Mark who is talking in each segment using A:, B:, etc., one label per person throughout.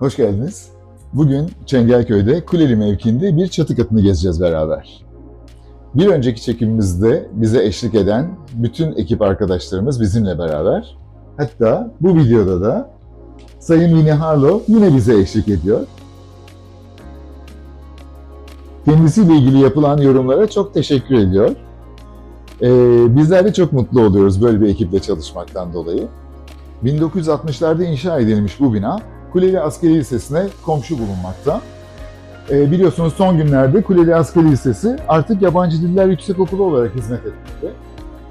A: Hoş geldiniz. Bugün Çengelköy'de Kuleli mevkiinde bir çatı katını gezeceğiz beraber. Bir önceki çekimimizde bize eşlik eden bütün ekip arkadaşlarımız bizimle beraber. Hatta bu videoda da Sayın Mine Harlow yine bize eşlik ediyor. Kendisiyle ilgili yapılan yorumlara çok teşekkür ediyor. Ee, bizler de çok mutlu oluyoruz böyle bir ekiple çalışmaktan dolayı. 1960'larda inşa edilmiş bu bina Kuleli Askeri Lisesi'ne komşu bulunmakta. Ee, biliyorsunuz son günlerde Kuleli Askeri Lisesi artık Yabancı Diller Yüksekokulu olarak hizmet etmekte.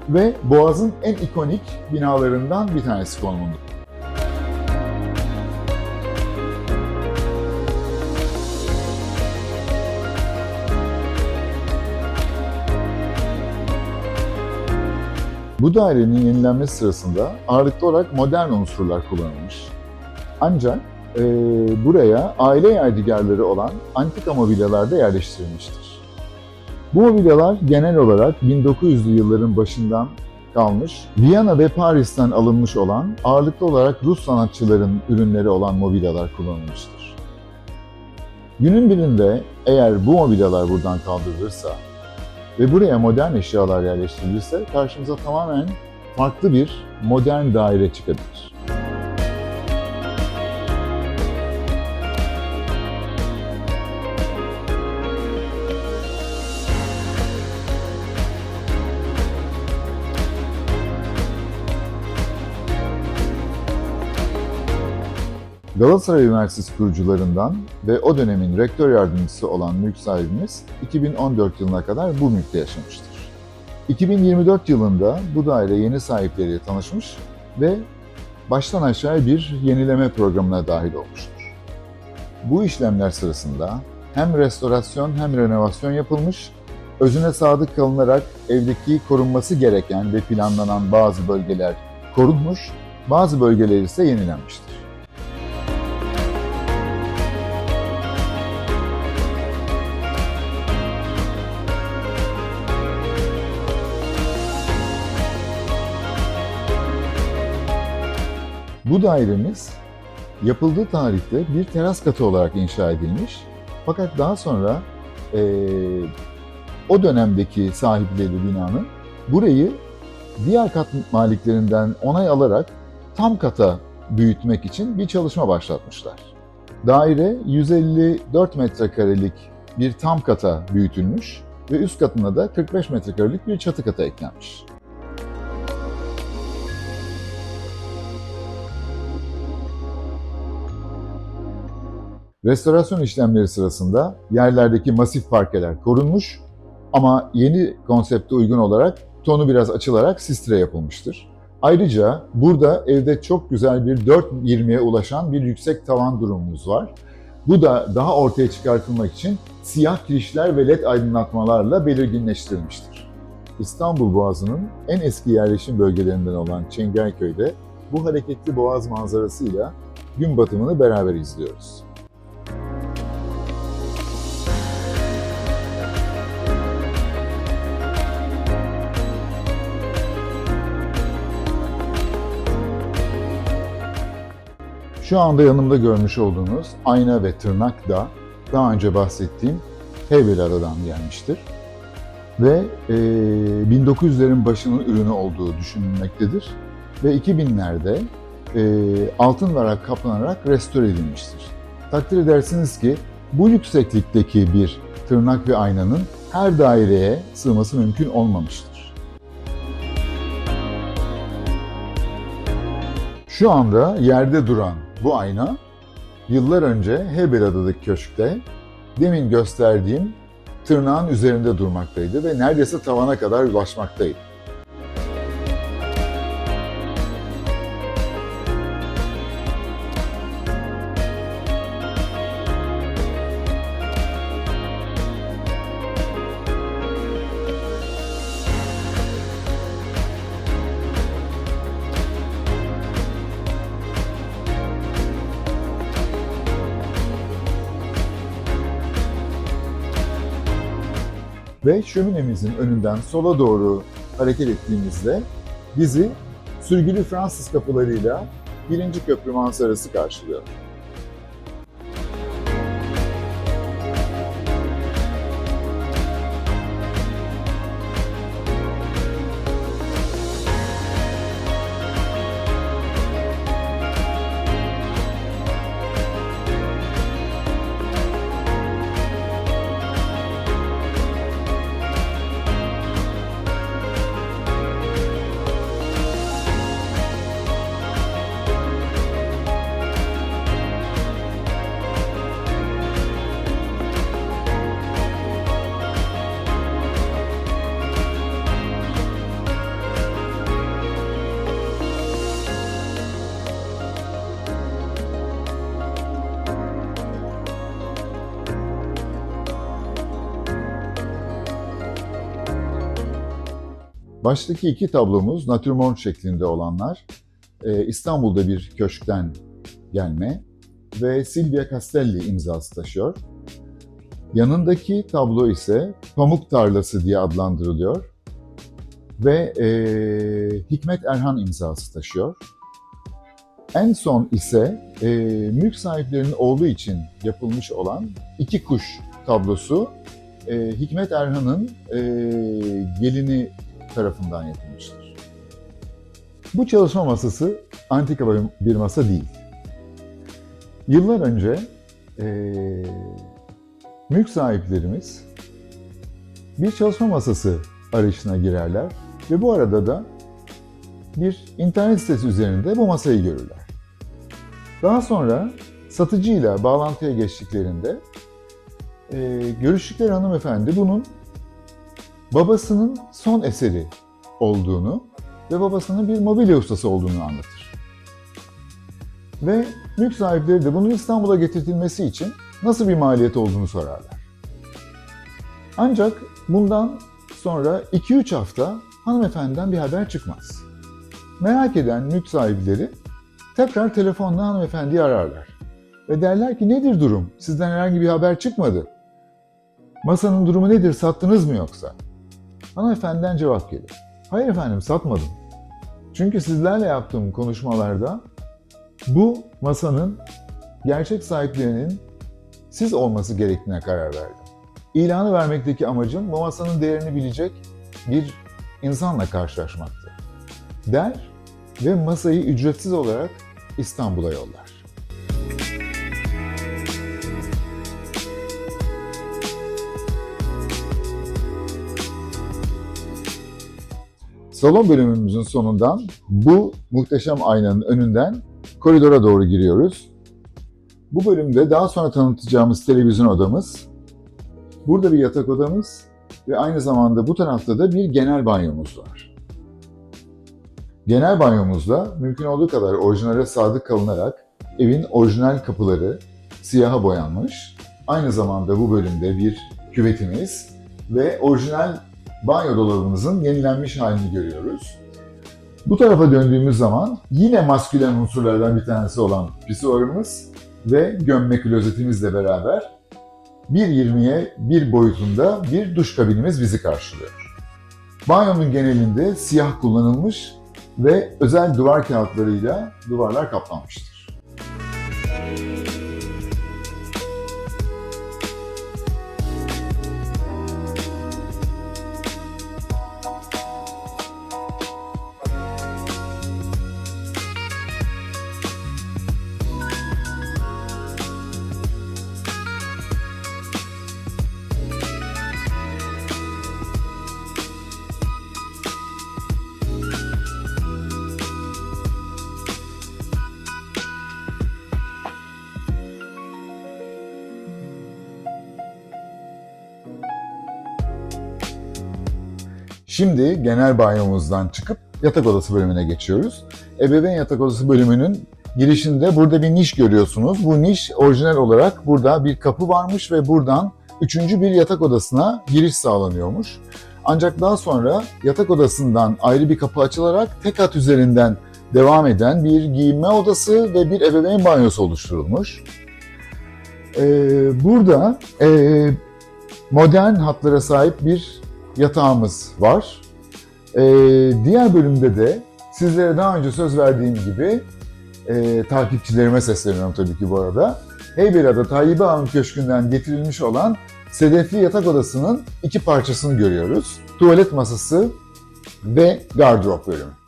A: Ve Boğaz'ın en ikonik binalarından bir tanesi konumunda. Bu dairenin yenilenmesi sırasında ağırlıklı olarak modern unsurlar kullanılmış. Ancak e, buraya aile yadigarları olan antika mobilyalar da yerleştirilmiştir. Bu mobilyalar genel olarak 1900'lü yılların başından kalmış, Viyana ve Paris'ten alınmış olan ağırlıklı olarak Rus sanatçıların ürünleri olan mobilyalar kullanılmıştır. Günün birinde eğer bu mobilyalar buradan kaldırılırsa ve buraya modern eşyalar yerleştirilirse karşımıza tamamen farklı bir modern daire çıkabilir. Galatasaray Üniversitesi kurucularından ve o dönemin rektör yardımcısı olan mülk sahibimiz 2014 yılına kadar bu mülkte yaşamıştır. 2024 yılında bu daire yeni sahipleriyle tanışmış ve baştan aşağıya bir yenileme programına dahil olmuştur. Bu işlemler sırasında hem restorasyon hem renovasyon yapılmış, özüne sadık kalınarak evdeki korunması gereken ve planlanan bazı bölgeler korunmuş, bazı bölgeler ise yenilenmiştir. Bu dairemiz yapıldığı tarihte bir teras katı olarak inşa edilmiş. Fakat daha sonra eee, o dönemdeki sahipleri binanın burayı diğer kat maliklerinden onay alarak tam kata büyütmek için bir çalışma başlatmışlar. Daire 154 metrekarelik bir tam kata büyütülmüş ve üst katına da 45 metrekarelik bir çatı kata eklenmiş. Restorasyon işlemleri sırasında yerlerdeki masif parkeler korunmuş ama yeni konsepte uygun olarak tonu biraz açılarak sistre yapılmıştır. Ayrıca burada evde çok güzel bir 4.20'ye ulaşan bir yüksek tavan durumumuz var. Bu da daha ortaya çıkartılmak için siyah kirişler ve led aydınlatmalarla belirginleştirilmiştir. İstanbul Boğazı'nın en eski yerleşim bölgelerinden olan Çengelköy'de bu hareketli boğaz manzarasıyla gün batımını beraber izliyoruz. Şu anda yanımda görmüş olduğunuz ayna ve tırnak da daha önce bahsettiğim Heybeliada'dan gelmiştir. Ve e, 1900'lerin başının ürünü olduğu düşünülmektedir. Ve 2000'lerde e, altın varak kaplanarak restore edilmiştir. Takdir edersiniz ki bu yükseklikteki bir tırnak ve aynanın her daireye sığması mümkün olmamıştır. Şu anda yerde duran bu ayna yıllar önce Heybeliada'daki köşkte demin gösterdiğim tırnağın üzerinde durmaktaydı ve neredeyse tavana kadar ulaşmaktaydı. Ve şöminemizin önünden sola doğru hareket ettiğimizde bizi sürgülü Fransız kapılarıyla birinci köprü manzarası karşılıyor. Baştaki iki tablomuz natürmort şeklinde olanlar e, İstanbul'da bir köşkten gelme ve Silvia Castelli imzası taşıyor. Yanındaki tablo ise Pamuk Tarlası diye adlandırılıyor ve e, Hikmet Erhan imzası taşıyor. En son ise e, mülk sahiplerinin oğlu için yapılmış olan iki kuş tablosu e, Hikmet Erhan'ın e, gelini tarafından yapılmıştır. Bu çalışma masası antika bir masa değil. Yıllar önce e, mülk sahiplerimiz bir çalışma masası arayışına girerler ve bu arada da bir internet sitesi üzerinde bu masayı görürler. Daha sonra satıcıyla bağlantıya geçtiklerinde e, görüştükleri hanımefendi bunun babasının son eseri olduğunu ve babasının bir mobilya ustası olduğunu anlatır. Ve mülk sahipleri de bunun İstanbul'a getirtilmesi için nasıl bir maliyet olduğunu sorarlar. Ancak bundan sonra 2-3 hafta hanımefendiden bir haber çıkmaz. Merak eden mülk sahipleri tekrar telefonla hanımefendiyi ararlar. Ve derler ki nedir durum? Sizden herhangi bir haber çıkmadı. Masanın durumu nedir? Sattınız mı yoksa? Hanımefendiden cevap gelir. Hayır efendim satmadım. Çünkü sizlerle yaptığım konuşmalarda bu masanın gerçek sahiplerinin siz olması gerektiğine karar verdim. İlanı vermekteki amacım bu masanın değerini bilecek bir insanla karşılaşmaktı. Der ve masayı ücretsiz olarak İstanbul'a yollar. Salon bölümümüzün sonundan bu muhteşem aynanın önünden koridora doğru giriyoruz. Bu bölümde daha sonra tanıtacağımız televizyon odamız, burada bir yatak odamız ve aynı zamanda bu tarafta da bir genel banyomuz var. Genel banyomuzda mümkün olduğu kadar orijinale sadık kalınarak evin orijinal kapıları siyaha boyanmış. Aynı zamanda bu bölümde bir küvetimiz ve orijinal banyo dolabımızın yenilenmiş halini görüyoruz. Bu tarafa döndüğümüz zaman yine maskülen unsurlardan bir tanesi olan pisuarımız ve gömme klozetimizle beraber 1.20'ye bir boyutunda bir duş kabinimiz bizi karşılıyor. Banyonun genelinde siyah kullanılmış ve özel duvar kağıtlarıyla duvarlar kaplanmıştır. Şimdi genel banyomuzdan çıkıp yatak odası bölümüne geçiyoruz. Ebeveyn yatak odası bölümünün girişinde burada bir niş görüyorsunuz. Bu niş orijinal olarak burada bir kapı varmış ve buradan üçüncü bir yatak odasına giriş sağlanıyormuş. Ancak daha sonra yatak odasından ayrı bir kapı açılarak tek kat üzerinden devam eden bir giyinme odası ve bir ebeveyn banyosu oluşturulmuş. Ee, burada e, modern hatlara sahip bir yatağımız var. Ee, diğer bölümde de sizlere daha önce söz verdiğim gibi e, takipçilerime sesleniyorum tabii ki bu arada. Heybeliada Tayyip Ağa'nın köşkünden getirilmiş olan sedefli yatak odasının iki parçasını görüyoruz. Tuvalet masası ve gardırop bölümü.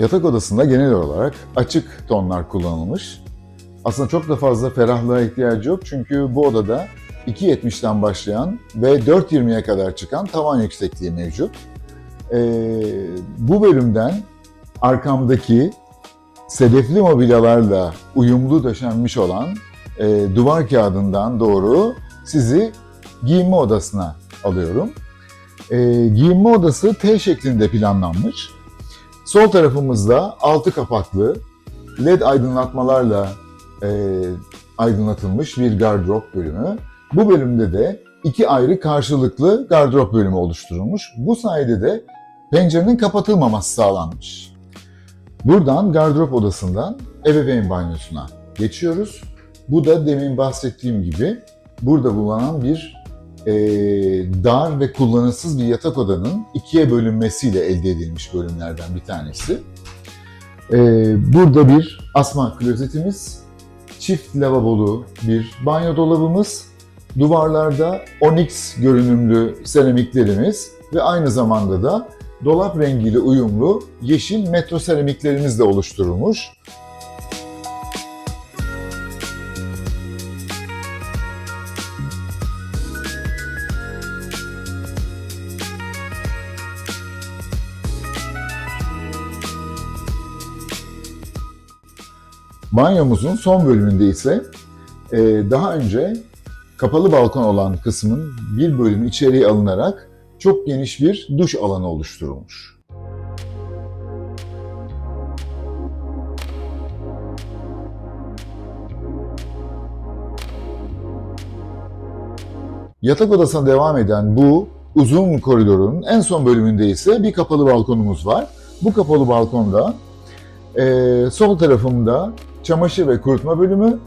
A: Yatak odasında genel olarak açık tonlar kullanılmış. Aslında çok da fazla ferahlığa ihtiyacı yok çünkü bu odada 2.70'ten başlayan ve 4.20'ye kadar çıkan tavan yüksekliği mevcut. Ee, bu bölümden arkamdaki sedefli mobilyalarla uyumlu döşenmiş olan e, duvar kağıdından doğru sizi giyinme odasına alıyorum. E, giyinme odası T şeklinde planlanmış. Sol tarafımızda altı kapaklı LED aydınlatmalarla e, aydınlatılmış bir gardırop bölümü. Bu bölümde de iki ayrı karşılıklı gardırop bölümü oluşturulmuş. Bu sayede de pencerenin kapatılmaması sağlanmış. Buradan gardırop odasından ebeveyn banyosuna geçiyoruz. Bu da demin bahsettiğim gibi burada bulunan bir e, dar ve kullanışsız bir yatak odanın ikiye bölünmesiyle elde edilmiş bölümlerden bir tanesi. E, burada bir asma klozetimiz, çift lavabolu bir banyo dolabımız, duvarlarda onyx görünümlü seramiklerimiz ve aynı zamanda da dolap rengiyle uyumlu yeşil metro seramiklerimiz de oluşturulmuş. Banyomuzun son bölümünde ise e, daha önce kapalı balkon olan kısmın bir bölümü içeriye alınarak çok geniş bir duş alanı oluşturulmuş. Yatak odasına devam eden bu uzun koridorun en son bölümünde ise bir kapalı balkonumuz var. Bu kapalı balkonda e, sol tarafımda çamaşır ve kurutma bölümü,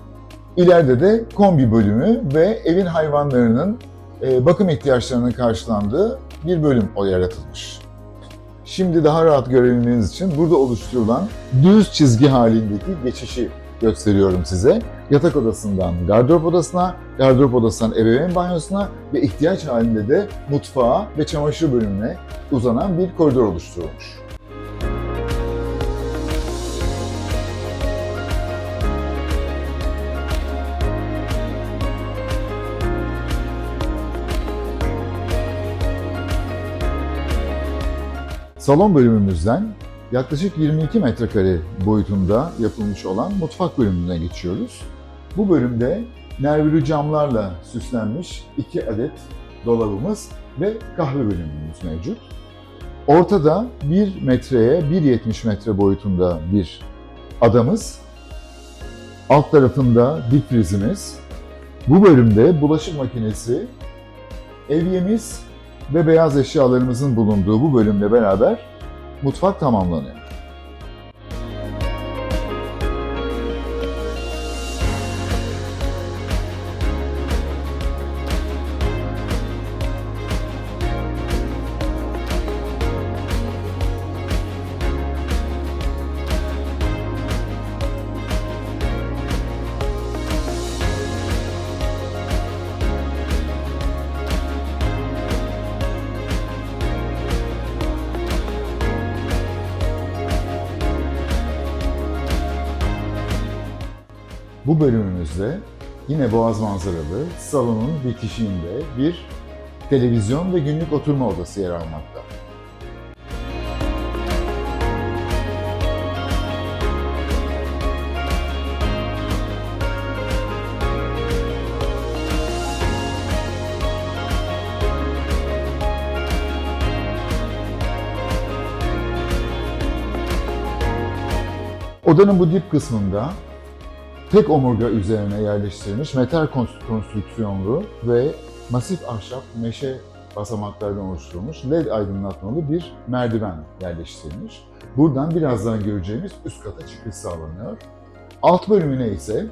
A: ileride de kombi bölümü ve evin hayvanlarının e, bakım ihtiyaçlarının karşılandığı bir bölüm o yaratılmış. Şimdi daha rahat görebilmeniz için burada oluşturulan düz çizgi halindeki geçişi gösteriyorum size. Yatak odasından gardırop odasına, gardırop odasından ebeveyn banyosuna ve ihtiyaç halinde de mutfağa ve çamaşır bölümüne uzanan bir koridor oluşturulmuş. Salon bölümümüzden yaklaşık 22 metrekare boyutunda yapılmış olan mutfak bölümüne geçiyoruz. Bu bölümde nervülü camlarla süslenmiş iki adet dolabımız ve kahve bölümümüz mevcut. Ortada 1 metreye 1.70 metre boyutunda bir adamız. Alt tarafında dip frizimiz. Bu bölümde bulaşık makinesi, evyemiz ve beyaz eşyalarımızın bulunduğu bu bölümle beraber mutfak tamamlanıyor. Bu bölümümüzde yine boğaz manzaralı salonun bitişiğinde bir televizyon ve günlük oturma odası yer almakta. Odanın bu dip kısmında tek omurga üzerine yerleştirilmiş metal konst- konstrüksiyonlu ve masif ahşap meşe basamaklardan oluşturulmuş LED aydınlatmalı bir merdiven yerleştirilmiş. Buradan birazdan göreceğimiz üst kata çıkış sağlanıyor. Alt bölümüne ise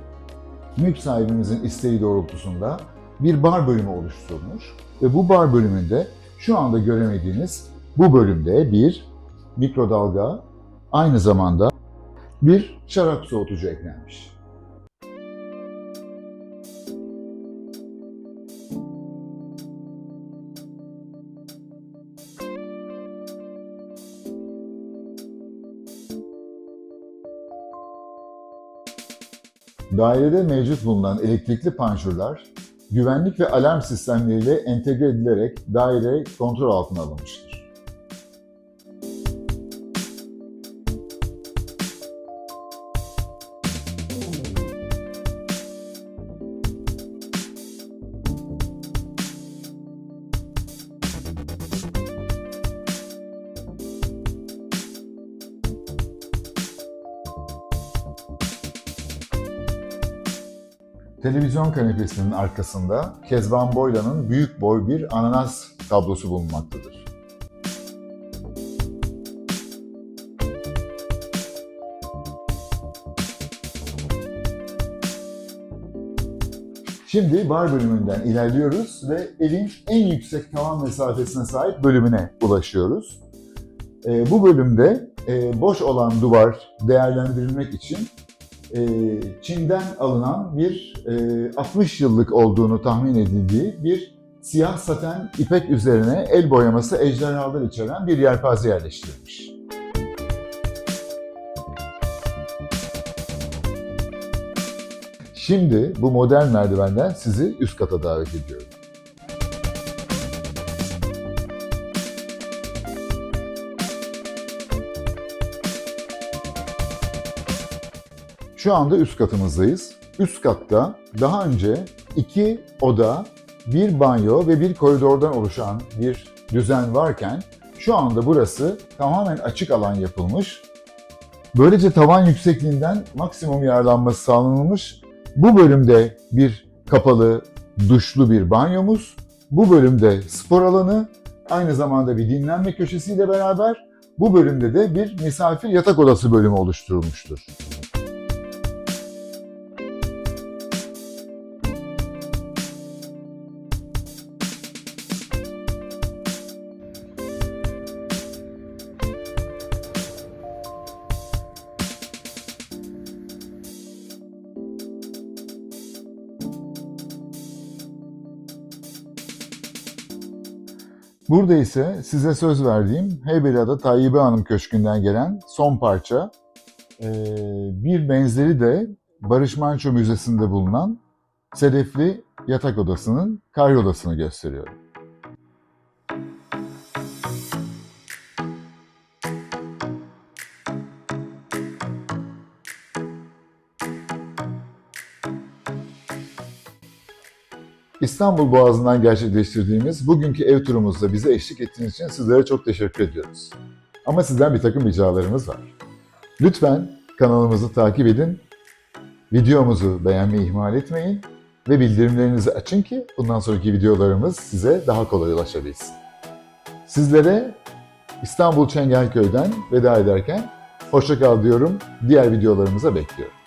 A: mülk sahibimizin isteği doğrultusunda bir bar bölümü oluşturulmuş ve bu bar bölümünde şu anda göremediğiniz bu bölümde bir mikrodalga aynı zamanda bir şarap soğutucu eklenmiş. Dairede mevcut bulunan elektrikli panjurlar güvenlik ve alarm sistemleriyle entegre edilerek daire kontrol altına alınmıştır. Televizyon kanepesinin arkasında Kezban Boylan'ın büyük boy bir ananas tablosu bulunmaktadır. Şimdi bar bölümünden ilerliyoruz ve evin en yüksek tavan mesafesine sahip bölümüne ulaşıyoruz. Ee, bu bölümde e, boş olan duvar değerlendirilmek için e, Çin'den alınan bir e, 60 yıllık olduğunu tahmin edildiği bir siyah saten ipek üzerine el boyaması ejderhalar içeren bir yelpaze yerleştirilmiş. Şimdi bu modern merdivenden sizi üst kata davet ediyorum. Şu anda üst katımızdayız. Üst katta daha önce iki oda, bir banyo ve bir koridordan oluşan bir düzen varken şu anda burası tamamen açık alan yapılmış. Böylece tavan yüksekliğinden maksimum yararlanması sağlanılmış. Bu bölümde bir kapalı, duşlu bir banyomuz, bu bölümde spor alanı, aynı zamanda bir dinlenme köşesiyle beraber bu bölümde de bir misafir yatak odası bölümü oluşturulmuştur. Burada ise size söz verdiğim Heybeliada Tayyibe Hanım Köşkü'nden gelen son parça. Ee, bir benzeri de Barış Manço Müzesi'nde bulunan Sedefli Yatak Odası'nın karyodasını gösteriyor. İstanbul Boğazı'ndan gerçekleştirdiğimiz bugünkü ev turumuzda bize eşlik ettiğiniz için sizlere çok teşekkür ediyoruz. Ama sizden bir takım ricalarımız var. Lütfen kanalımızı takip edin, videomuzu beğenmeyi ihmal etmeyin ve bildirimlerinizi açın ki bundan sonraki videolarımız size daha kolay ulaşabilsin. Sizlere İstanbul Çengelköy'den veda ederken hoşça kal diyorum. Diğer videolarımıza bekliyorum.